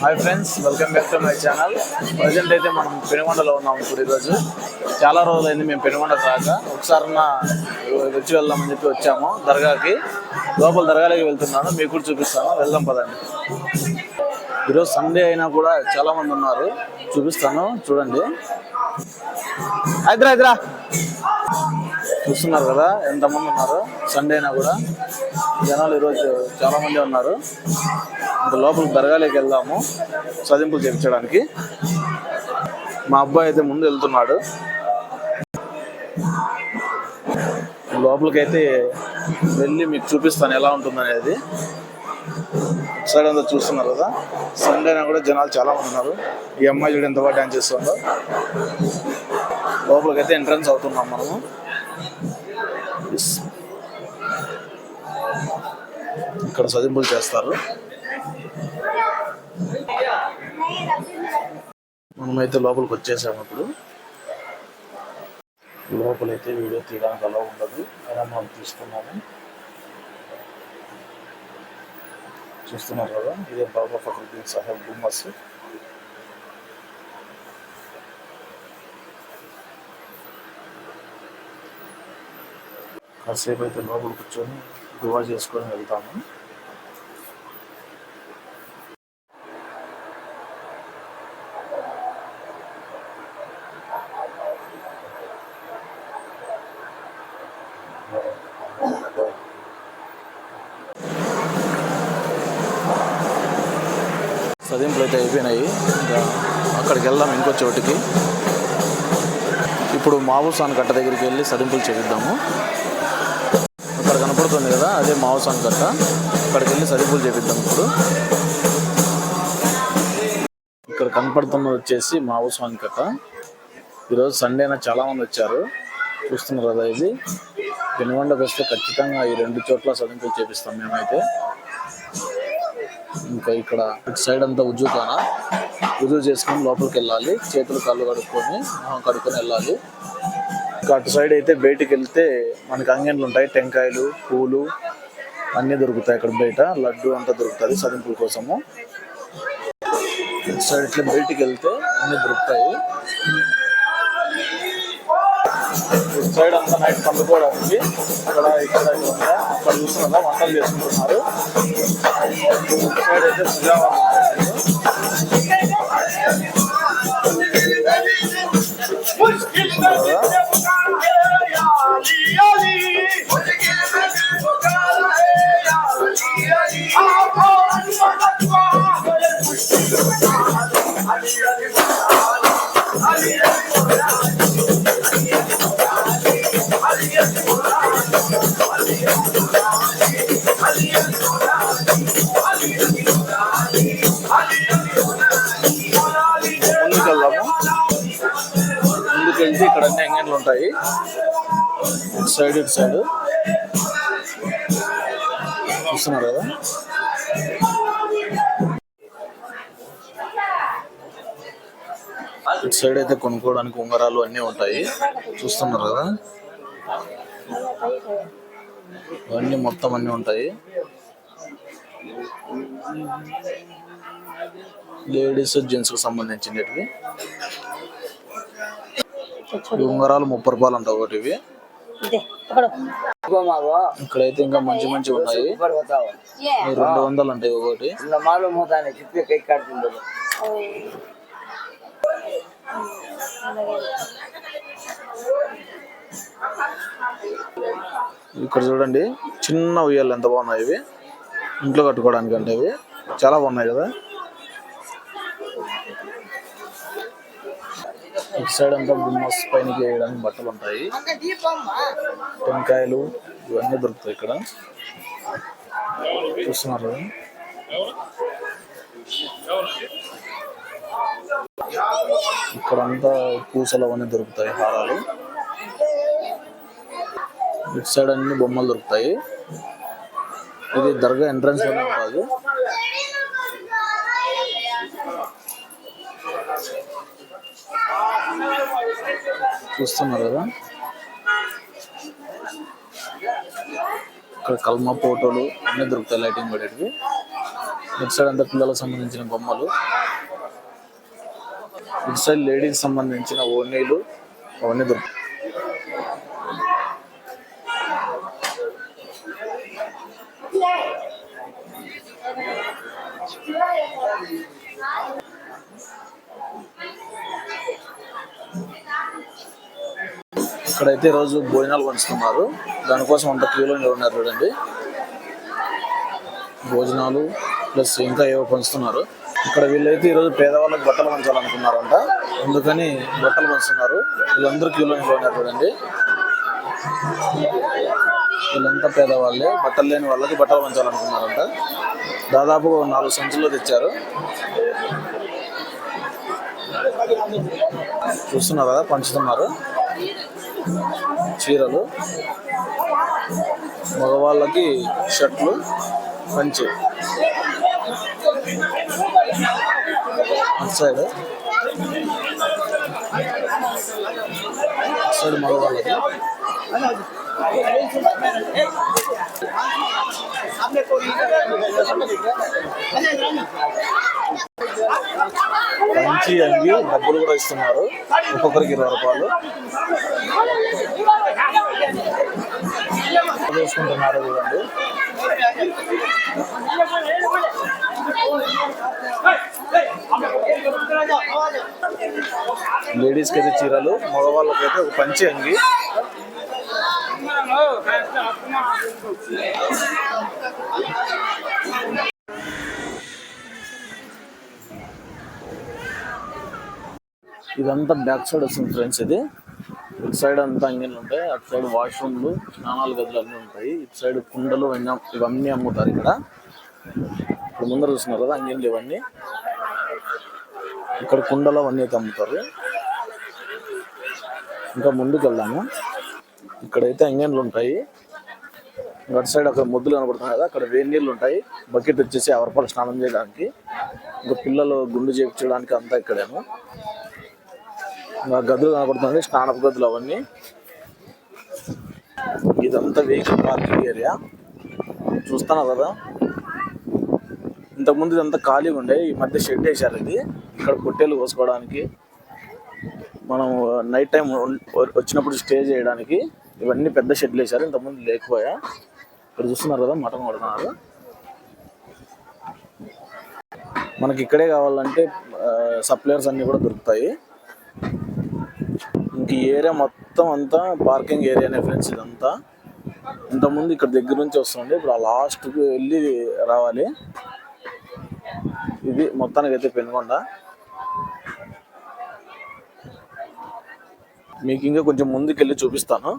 Hi friends welcome back to my channel. Present అయితే మనం పెనుగొండలో ఉన్నాం ఇప్పుడు ఈరోజు. చాలా రోజులైంది మేము పెనుగొండకు రాక. ఒకసారి వచ్చి వచ్చి వెళ్దామని చెప్పి వచ్చాము దర్గాకి. లోపల దర్గాలోకి వెళ్తున్నాను మీకు కూడా చూపిస్తాను. వెళ్దాం పదండి. ఈరోజు సండే అయినా కూడా చాలా మంది ఉన్నారు. చూపిస్తాను చూడండి. హైదరా హైదరా చూస్తున్నారు కదా ఎంతమంది ఉన్నారు? సండే అయినా కూడా. జనాలు ఈరోజు చాలా మంది ఉన్నారు. ఇంకా లోపల దర్గాలోకి వెళ్దాము చదింపులు చేయించడానికి. మా అబ్బాయి అయితే ముందు వెళ్తున్నాడు. లోపలికి అయితే వెళ్ళి మీకు చూపిస్తాను ఎలా ఉంటుందనేది. సైడ్ అంతా చూస్తున్నారు కదా. సండే అయినా కూడా జనాలు చాలామంది ఉన్నారు. ఈ అమ్మాయి చూడు ఎంత బాగా డాన్స్ చేస్తుందో. లోపలికి అయితే ఎంట్రన్స్ అవుతున్నాం మనము. ఇక్కడ సదింపులు చేస్తారు. మనమైతే లోపలికి వచ్చేసాము ఇప్పుడు. లోపలైతే వీడియో తీయడానికి అలా ఉండదు. అయినా మనం తీసుకున్నాము చూస్తున్నారు కదా ఇదే బాబా ఫక్రుద్దీన్ సాహెబ్ గుమ్మస్. కాసేపు అయితే లోపల కూర్చొని దువా చేసుకొని వెళ్తాము. సదింపులు అయితే అయిపోయినాయి. ఇంకా అక్కడికి వెళ్దాం ఇంకో చోటికి. ఇప్పుడు మావుసాన్ కట్ట దగ్గరికి వెళ్ళి సదింపులు చేపిద్దాము. అక్కడ కనపడుతుంది కదా అదే మావుసాన్ కట్ట. అక్కడికి వెళ్ళి సదింపులు చేపిద్దాం ఇప్పుడు. ఇక్కడ కనపడుతున్నది వచ్చేసి మావుసాన్ కట్ట. ఈరోజు సండేన చాలా మంది వచ్చారు. చూస్తున్నారు కదా ఇది. పెనుగొండకు వస్తే ఖచ్చితంగా ఈ రెండు చోట్ల సదింపులు చేపిస్తాం మేమైతే. ఇంకా ఇక్కడ ఇటు సైడ్ అంతా ఉజ్జుకాన ఉజ్జు చేసుకొని లోపలికి వెళ్ళాలి. చేతులు కాళ్ళు కడుక్కొని మొహం కడుక్కొని వెళ్ళాలి. ఇంకా అటు సైడ్ అయితే బయటికి వెళ్తే మనకి అంగన్లు ఉంటాయి. టెంకాయలు పూలు అన్నీ దొరుకుతాయి ఇక్కడ బయట. లడ్డు అంతా దొరుకుతుంది సదింపుల కోసము. ఇటు సైడ్ ఇట్లా బయటికి వెళ్తే అన్నీ దొరుకుతాయి. ఇటు సైడ్ అంతా నైట్ పండుకోవడానికి అక్కడ ఇక్కడ ఇక్కడ ఉందా? అక్కడ చూస్తున్నారా వంటలు చేసుకుంటున్నారు ఇటు సైడ్ అయితే ఉంటాయి. ఇటు సైడ్ ఇటు సైడ్ చూస్తున్నారు కదా? ఇటు సైడ్ అయితే కొనుక్కోవడానికి ఉంగరాలు అన్నీ ఉంటాయి. చూస్తున్నారు కదా? అవన్నీ మొత్తం అన్నీ ఉంటాయి. లేడీస్ జెంట్స్కి సంబంధించినవి. ఉంగరాలు ముప్పై రూపాయలు అంట ఒకటి ఇక్కడ ఇక్కడైతే ఇంకా మంచి మంచి ఉన్నాయి. రెండు వందలు అంటాయి ఒకటి. ఇక్కడ చూడండి చిన్న ఉయ్యాలు ఎంత బాగున్నాయి ఇవి. ఇంట్లో కట్టుకోవడానికి అంటే ఇవి. చాలా బాగున్నాయి కదా. ఇటు సైడ్ అంతా గుమ్మస్ పైన వేయడానికి బట్టలు ఉంటాయి. టెంకాయలు ఇవన్నీ దొరుకుతాయి ఇక్కడ. చూస్తున్నారు ఇక్కడంతా ఇక్కడ అంతా పూసలు అవన్నీ దొరుకుతాయి హారాలు. ఇటు సైడ్ అన్ని బొమ్మలు దొరుకుతాయి. ఇది దర్గా ఎంట్రన్స్లోనే ఉంటుంది. చూస్తున్నారు కదా. ఇక్కడ కల్మ ఫోటోలు అన్నీ దొరుకుతాయి లైటింగ్ పడేటివి. ఇటు సైడ్ అంతా పిల్లలకు సంబంధించిన బొమ్మలు. ఇటు సైడ్ లేడీస్ సంబంధించిన ఓనీలు అవన్నీ దొరుకుతాయి. ఇక్కడైతే రోజు భోజనాలు పంచుతున్నారు. దానికోసం అంత క్యూలో ఉన్నారు చూడండి. భోజనాలు ప్లస్ ఇంకా ఏవో పంచుతున్నారు. ఇక్కడ వీళ్ళైతే ఈరోజు పేదవాళ్ళకి బట్టలు పంచాలనుకున్నారంట. అందుకని బట్టలు పంచుతున్నారు. వీళ్ళందరూ క్యూలో ఉన్నారు చూడండి. వీళ్ళంతా పేదవాళ్ళే. బట్టలు లేని వాళ్ళకి బట్టలు పంచాలనుకున్నారంట. దాదాపు నాలుగు సంచుల్లో తెచ్చారు. చూస్తున్నారు? కదా పంచుతున్నారు. చీరలు. మగవాళ్ళకి షర్ట్లు పంచి అటు సైడ్. అటు సైడ్ మగవాళ్ళకి. మంచి అంగి డబ్బులు కూడా ఇస్తున్నారు. ఒక్కొక్కరికి ఇరవై రూపాయలు. వేసుకుంటున్నారు చూడండి. లేడీస్కి అయితే చీరలు మగవాళ్ళకి అయితే ఒక పంచి అంగి. ఇదంతా బ్యాక్ సైడ్ వస్తుంది ఫ్రెండ్స్ ఇది. ఇటు సైడ్ అంతా అంగన్లు ఉంటాయి అటు సైడ్ వాష్రూమ్లు స్నానాల గదులు అన్నీ ఉంటాయి. ఇటు సైడ్ కుండలు ఇవన్నీ ఇవన్నీ అమ్ముతారు ఇక్కడ. ఇప్పుడు ముందర చూస్తున్నారు కదా అంగన్లు ఇవన్నీ. ఇక్కడ కుండలు అవన్నీ అయితే అమ్ముతారు. ఇంకా ముందుకు వెళ్దాము. ఇక్కడైతే అంగన్లు ఉంటాయి. అటు సైడ్ అక్కడ ముద్దులు కనబడుతున్నాయి కదా అక్కడ వేడి నీళ్ళు ఉంటాయి. బకెట్ వచ్చేసి ఎవరిపాలు స్నానం చేయడానికి. ఇంకా పిల్లలు గుండు చేయించడానికి అంతా ఇక్కడేమో. గదులు కనబడుతుంది స్నానపు గదులు అవన్నీ. ఇదంతా వెహికల్ పార్కింగ్ ఏరియా చూస్తాను కదా? ఇంతకుముందు ఇదంతా ఖాళీగా ఉండే ఈ మధ్య షెడ్ వేశారు ఇది. ఇక్కడ పొట్టేలు కోసుకోవడానికి. మనం నైట్ టైం వచ్చినప్పుడు స్టే చేయడానికి ఇవన్నీ పెద్ద షెడ్లు వేశారు ఇంతకుముందు లేకపోయా. ఇక్కడ చూస్తున్నారు కదా మటన్ కొడుతున్నారు. మనకి ఇక్కడే కావాలంటే సప్లయర్స్ అన్నీ కూడా దొరుకుతాయి. ఈ ఏరియా మొత్తం అంతా పార్కింగ్ ఏరియానే ఫ్రెండ్స్ ఇదంతా. ఇంతకుముందు ఇక్కడ దగ్గర నుంచి వస్తుండే ఇప్పుడు ఆ లాస్ట్కి వెళ్ళి రావాలి. ఇది మొత్తానికి అయితే పెనుకొండ మీకు ఇంకా కొంచెం ముందుకు వెళ్ళి చూపిస్తాను.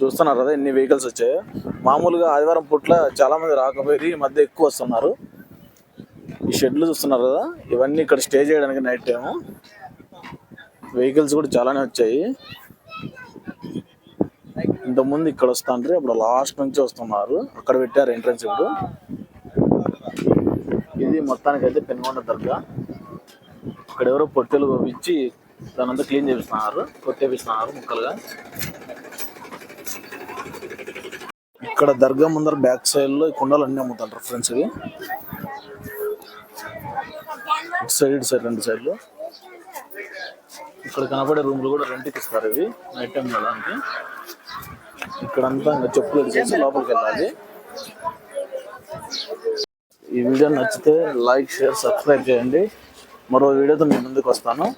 చూస్తున్నారు కదా ఎన్ని వెహికల్స్ వచ్చాయో. మామూలుగా ఆదివారం పుట్ల చాలామంది రాకపోయి ఈ మధ్య ఎక్కువ వస్తున్నారు. ఈ షెడ్లు చూస్తున్నారు కదా ఇవన్నీ ఇక్కడ స్టే చేయడానికి నైట్ టైము. వెహికల్స్ కూడా చాలానే వచ్చాయి. ఇంతకుముందు ఇక్కడ వస్తాండ్రి అప్పుడు లాస్ట్ నుంచి వస్తున్నారు. అక్కడ పెట్టారు ఎంట్రన్స్ ఇప్పుడు. ఇది మొత్తానికి అయితే పెనుగొండ దర్గా. ఇక్కడ ఎవరో పొట్టెలు ఇచ్చి దానంతా క్లీన్ చేపిస్తున్నారు కొట్టేపిస్తున్నారు ముక్కలుగా. ఇక్కడ దర్గా ముందర బ్యాక్ సైడ్లో ఈ కుండలు అన్ని అమ్ముతారు ఫ్రెండ్స్ ఇవి. సైడ్ సైడ్ రెండు సైడ్లు. ఇక్కడ కనపడే రూమ్లు కూడా రెంట్కి ఇస్తారు ఇవి. నైట్ టైం వెళ్ళడానికి. ఇక్కడంతా ఇంకా చెప్పులు చేసి లోపలికి వెళ్ళాలి. ఈ వీడియో నచ్చితే లైక్ షేర్ సబ్స్క్రైబ్ చేయండి. మరో వీడియోతో మీ ముందుకు వస్తాను.